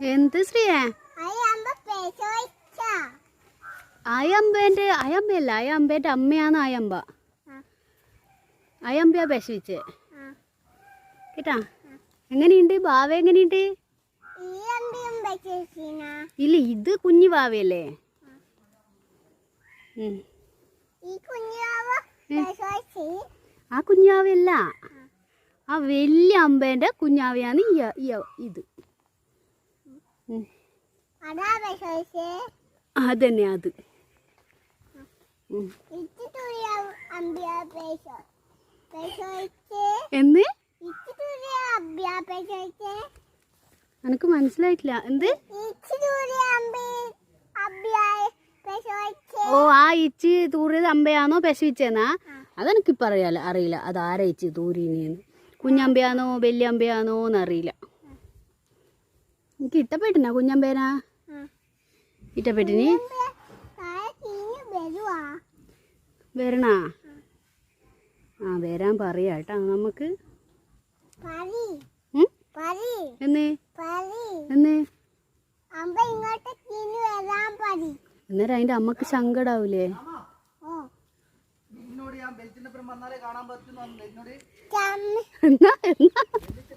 എന്ത് ശ്രീയേ? അയമ്പേന്റെ അയമ്പയല്ല അയമ്പേന്റെ അമ്മയാണ് അയമ്പ അയമ്പയാ വിഷമിച്ചേ കേട്ടാ? എങ്ങനെയുണ്ട്? ബാവ എങ്ങനെയുണ്ട്? ഇല്ല ഇത് കുഞ്ഞു ബാവയല്ലേ ആ. കുഞ്ഞാവയല്ല ആ വലിയ അമ്പേന്റെ കുഞ്ഞാവയാണ് ഈ ഇത്. അതന്നെ അത്. എന്ന് എനക്ക് മനസ്സിലായിട്ടില്ല. എന്ത്? ഓ ആ ഇച്ചി തൂറിയത് അമ്പയാണോ പെശവിച്ചേന്നാ? അതെനിക്ക് പറയാല അറിയില്ല. അത് ആരാ ഇച്ചി തൂരിനെന്ന് കുഞ്ഞമ്പയാണോ വലിയ അമ്പയാണോ എന്നറിയില്ല. എനിക്ക് ഇട്ടപ്പെട്ടിനാ കുഞ്ഞമ്പേനാ? ഇട്ടപ്പെട്ടിന് വരണാ? ആ വരാൻ പറയാ കേട്ടാ നമുക്ക്. പരി ഉം? പരി എന്ന്? എന്ന്? അന്നേരം അതിന്റെ അമ്മയ്ക്ക് സങ്കടാവൂലേ? എന്നാ നിന്നോട്?